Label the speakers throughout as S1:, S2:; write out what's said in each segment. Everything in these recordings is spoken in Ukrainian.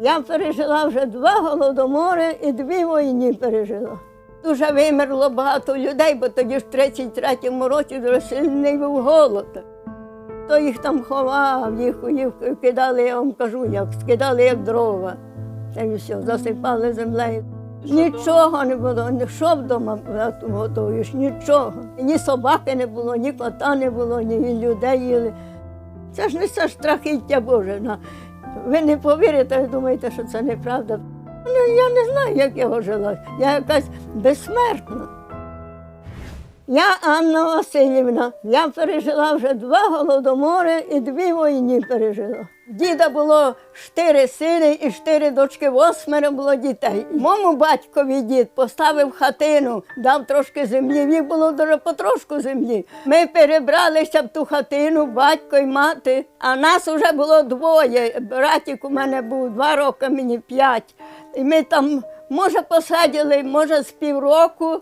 S1: Я пережила вже два голодомори і дві війни пережила. Дуже вимерло багато людей, бо тоді ж в 33-му році дуже сильний був голод. То їх там ховав, їх, їх кидали, я вам кажу, як скидали як дрова. Та й все, засипали землею. Нічого не було, ні що вдома готуєш, нічого. Ні собаки не було, ні кота не було, ні людей їли. Це ж не це ж страхіття Боже. Ви не повірите, думаєте, що це неправда. Ну, я не знаю, як я жила. Я якась безсмертна. Я Анна Васильівна. Я пережила вже два голодомори і дві війни пережила. Діда було чотири сини і чотири дочки, восьмеро було дітей. Моєму батькові дід поставив хатину, дав трошки землі. Їх було дуже потрошку землі. Ми перебралися в ту хатину, батько і мати. А нас вже було двоє. Братик у мене був два роки, мені п'ять. І ми там, може, посадили, може, з півроку.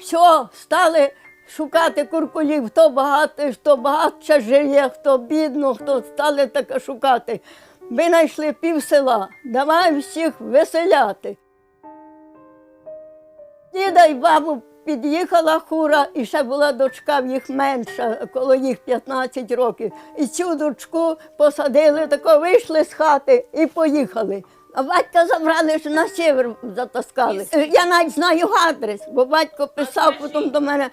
S1: Все, стали шукати куркулів, хто багатий, хто багатше живе, хто бідно, хто стали таке шукати. Ми знайшли пів села, давай всіх веселяти. Діда й бабу під'їхала хура, і ще була дочка в їх менша, коло їх 15 років. І цю дочку посадили, тако вийшли з хати і поїхали. А батька забрали ж на север затаскали. Я навіть знаю адрес, бо батько писав потім до мене.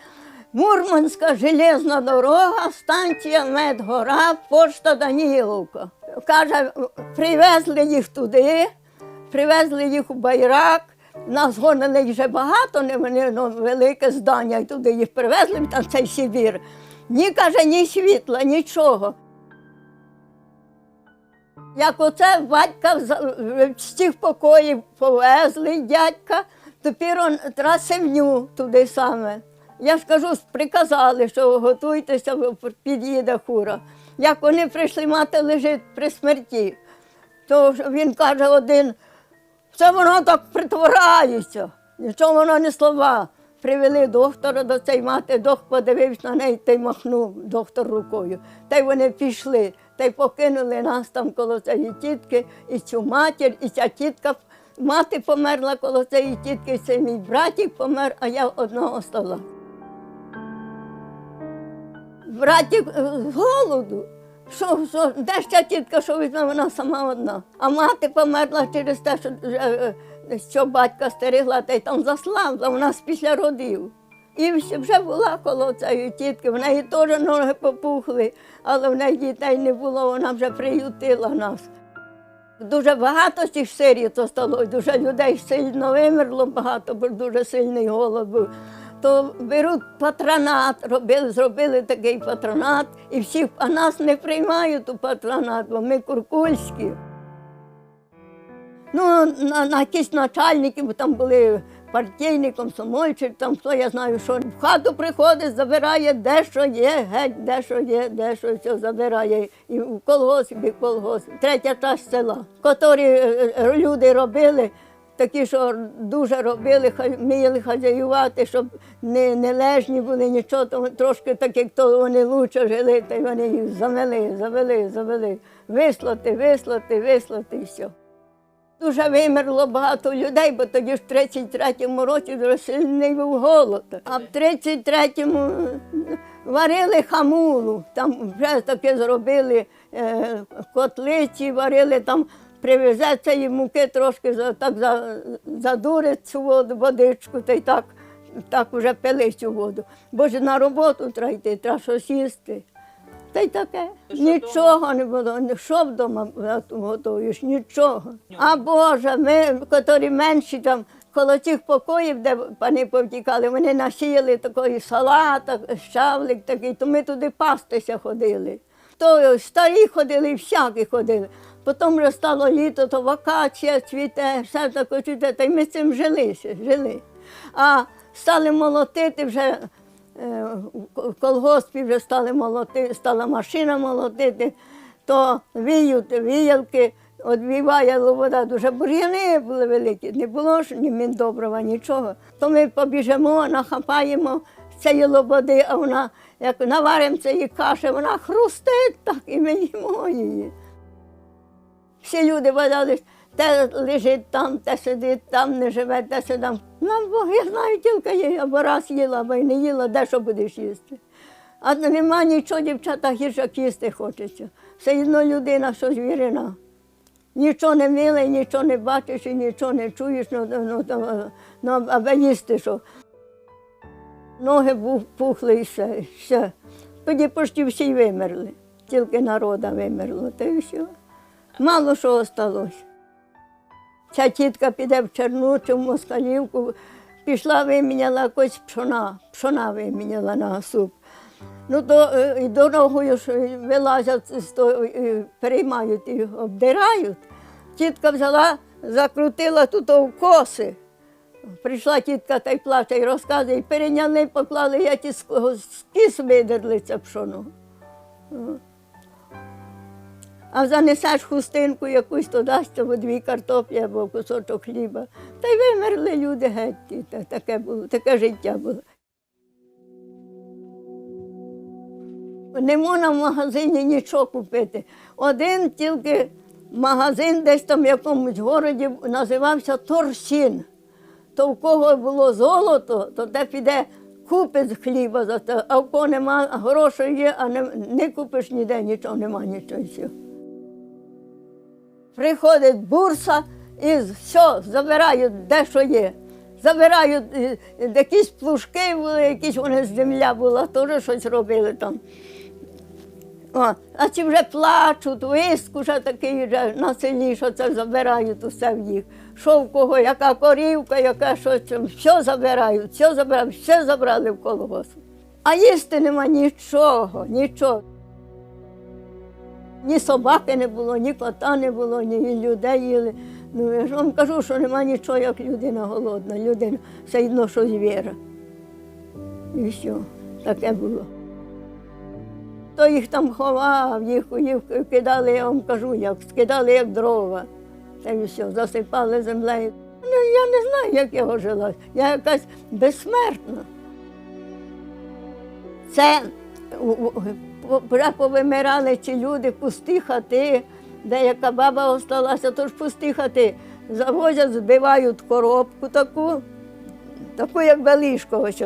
S1: Мурманська железна дорога, станція Медгора, пошта Даніловка. Каже, привезли їх туди, привезли їх у байрак. Нас гонили вже багато, не вони ну, велике здання, і туди їх привезли, там цей Сибір. Ні, каже, ні світла, нічого. Як оце батька з- тих покоїв повезли дядька, тепер трасивню туди саме. Я ж кажу, приказали, що готуйтеся, під'їде хура. Як вони прийшли, мати лежить при смерті, то він каже один, це воно так притворається, нічого воно не слова. Привели доктора до цієї мати, доктор подивився на неї та й махнув доктор рукою. Та й вони пішли, та й покинули нас там коло цієї тітки, і цю матір, і ця тітка. Мати померла коло цієї тітки, і цей мій братик помер, а я одна остала. Братик е, голоду. Що, що, де ця тітка, що візьме, вона сама одна. А мати померла через те, що, е, е, що батька стерегла, та й там заслав, у нас після родів. І вже- була коло цієї тітки, в неї теж ноги попухли, але в неї дітей не було, вона вже приютила нас. Дуже багато цих сирів то стало, дуже людей сильно вимерло багато, бо дуже сильний голод був. То беруть патронат, робили, зробили такий патронат, і всіх, а нас не приймають у патронат, бо ми куркульські. Ну, на, на якісь начальники, бо там були партійні, комсомольці, там хто я знаю, що в хату приходить, забирає де що є, геть, де що є, де що все забирає. І в колгосп, і в колгосп. Третя часть села, котрі е, е, люди робили. Такі, що дуже робили, вміли хазяювати, щоб не, лежні були, нічого, то трошки так, як то вони лучше жили, й вони їх завели, завели, завели. Вислати, вислати, вислати і все. Дуже вимерло багато людей, бо тоді ж в 33-му році дуже сильний був голод. А в 33-му варили хамулу, там вже таке зробили е, котлиці, варили там, привезеться і муки трошки так задурить цю воду, водичку, та й так, так вже пили цю воду. Бо ж на роботу треба йти, треба щось їсти. Та й таке. Нічого не було. Що вдома готуєш? Нічого. А Боже, ми, котрі менші там, коло цих покоїв, де пани повтікали, вони насіяли такий салат, щавлик такий, то ми туди пастися ходили. То старі ходили, і всякі ходили. Потім вже стало літо, то вакація цвіте, все таке цвіте, та й ми з цим жилися, жили. А стали молотити вже Е, в колгоспі вже стали молоти, стала машина молотити, то віють віялки, відвіває вода, дуже бур'яни були великі, не було ж ні міндобрива, нічого. То ми побіжимо, нахапаємо цієї лободи, а вона, як наваримо цієї каші, вона хрустить так, і ми їмо її. Всі люди валялись, те лежить там, те сидить там, не живе, те там. Нам Бог, я знаю, тільки є, або раз їла, або й не їла, де що будеш їсти. А нема нічого, дівчата, гірше їсти хочеться. Все одно людина, що звірина. Нічого не миле, нічого не бачиш і нічого не чуєш, ну, ну, ну, ну аби їсти що. Ноги пухли і все. все. Тоді почти всі вимерли. Тільки народа вимерло, та й все. Мало що осталось. Ця тітка піде в Чернучу, в Москалівку, пішла, виміняла якось пшона, пшона виміняла на суп. Ну, то е, і дорогою е, вилазять, е, переймають і обдирають. Тітка взяла, закрутила тут коси. Прийшла тітка та й плаче, і розказує, і перейняли, поклали, я ті з з кіс видерли це пшоно. А занесеш хустинку якусь, то дасть або дві картоплі, або кусочок хліба. Та й вимерли люди геть. та- Таке було, таке життя було. Не можна в магазині нічого купити. Один тільки магазин десь там в якомусь городі називався Торсін. То в кого було золото, то те піде купить хліба за те, а в кого нема грошей є, а не, не купиш ніде нічого, нема нічого. Приходить бурса і все, забирають де що є. Забирають е, е, якісь плужки були, якісь вони земля була, теж щось робили там. О, а ці вже плачуть, виск уже такий вже що це забирають усе в їх. Що в кого, яка корівка, яка що, там, все забирають, все забирають, все забрали в колгосп. А їсти нема нічого, нічого. Ні собаки не було, ні кота не було, ні людей їли. Ну, я ж вам кажу, що нема нічого, як людина голодна. Людина все одно, що звіра. І все, таке було. То їх там ховав, їх, їх кидали, я вам кажу, як скидали як дрова. Та й все, засипали землею. Ну, я не знаю, як я жила. Я якась безсмертна. Це повимирали ці люди, пусті хати, деяка баба осталася, ж пусті хати. Завозять, збивають коробку таку, таку, як белішко ось.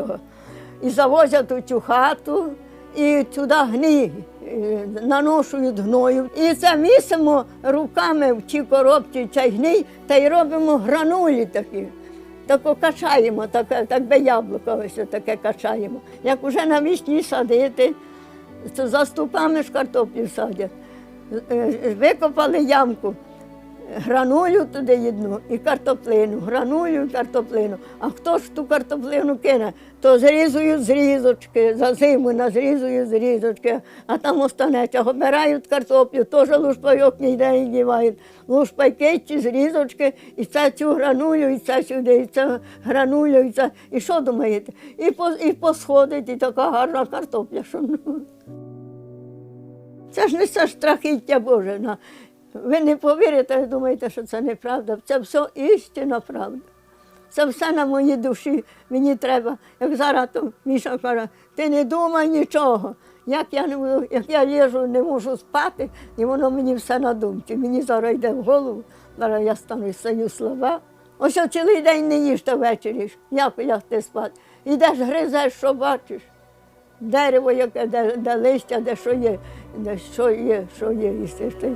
S1: І завозять у цю хату, і туди гній, е, наношують гною. І це місимо руками в ці коробці, цей гній, та й робимо гранулі такі. Тако качаємо, таке, так би яблуко ось таке качаємо. Як уже на вісні садити, за ступами ж картоплю садять. Е, Викопали ямку, гранулю туди одну і картоплину, гранулю і картоплину. А хто ж ту картоплину кине, то зрізують зрізочки, за зиму назрізують зрізочки, а там останеться. Обирають картоплю, теж лушпайок ніде не дівають. Лушпайки, ці зрізочки, і це цю гранулю, і це сюди, і це гранулю, і це. І що думаєте? І, по, і посходить, і така гарна картопля. Що, ну. Це ж не це ж страхіття Боже. Ви не повірите, думаєте, що це неправда. Це все істинна правда. Це все на моїй душі. Мені треба, як зараз то Міша каже, ти не думай нічого. Як я не буду, як я лежу, не можу спати, і воно мені все на думці. Мені зараз йде в голову, зараз я стану і стаю слова. Ось цілий день не їж та ввечері. Як лягти спати? Ідеш, гризеш, що бачиш. Дерево, яке, де, де листя, де що є, де що є, що є, і все, що є.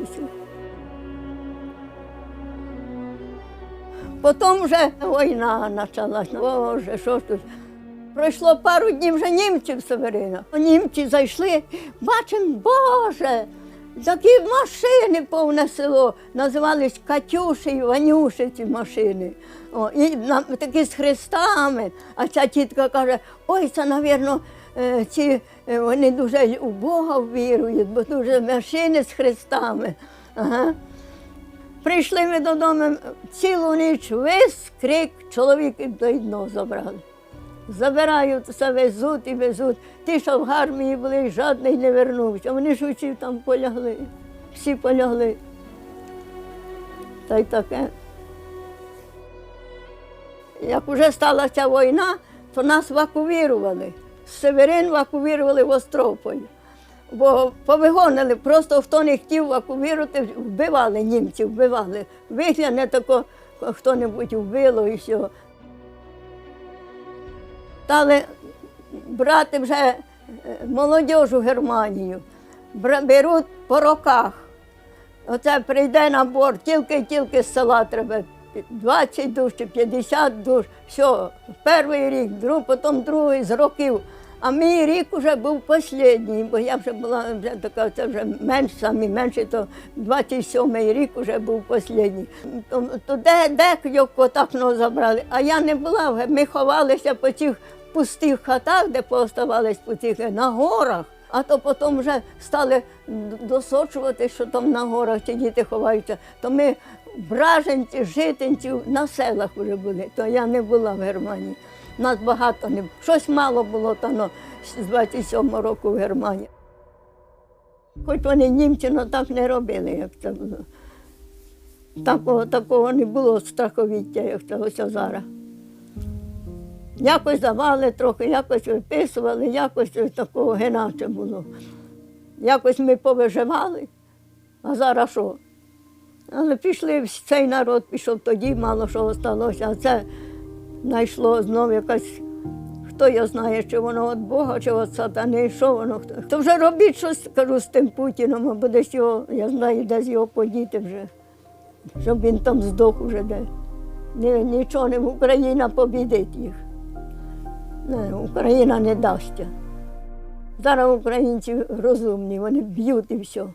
S1: Потім вже війна почалась. Боже, що тут. Пройшло пару днів вже німці в Северина. Німці зайшли, бачимо, Боже, такі машини повне село. Називались Катюші і Ванюші ці машини. О, і такі з хрестами. А ця тітка каже, ой, це, мабуть, ці, е, вони дуже у Бога вірують, бо дуже машини з хрестами. Ага. Прийшли ми додому цілу ніч, весь крик, чоловік до одного забрали. Забирають, все везуть і везуть. Ті, що в армії були, жодний не вернувся. Вони ж усі там полягли, всі полягли. Та й таке. Як вже сталася війна, то нас вакувірували. Северин вакувірували в Острополь. Бо повигонили, просто хто не хотів евакуювати, вбивали німців, вбивали. Вигляне тако, хто-небудь вбило і все. Стали брати вже е, молодіж Германію, беруть по роках. Оце прийде набор, тільки-тільки з села треба 20 душ чи 50 душ. Все, перший рік, друг, потім другий з років. А мій рік вже був останній, бо я вже була вже така, це вже менш, самі менше, то 27-й рік вже був останній. То, то де, де так ну, забрали? А я не була, ми ховалися по цих пустих хатах, де пооставались по цих на горах. А то потім вже стали досочувати, що там на горах ті діти ховаються. То ми браженці, житинці на селах вже були. То я не була в Германії. Нас багато не було. Щось мало було там з 27 року в Германії. Хоч вони німці, але так не робили, як це було. Такого, такого не було страховіття, як це ось. Якось давали трохи, якось виписували, якось такого геначе було. Якось ми повиживали, а зараз що? Але пішли, цей народ пішов тоді, мало що залишилося, знайшло знову якась, хто його знає, чи воно від Бога, чи від сатани, що воно. хто. То вже робіть щось, кажу, з тим Путіном, або десь його, я знаю, десь його подіти вже, щоб він там здох уже де. Ні, нічого не Україна побідить їх. Не, Україна не дасть. Зараз українці розумні, вони б'ють і все.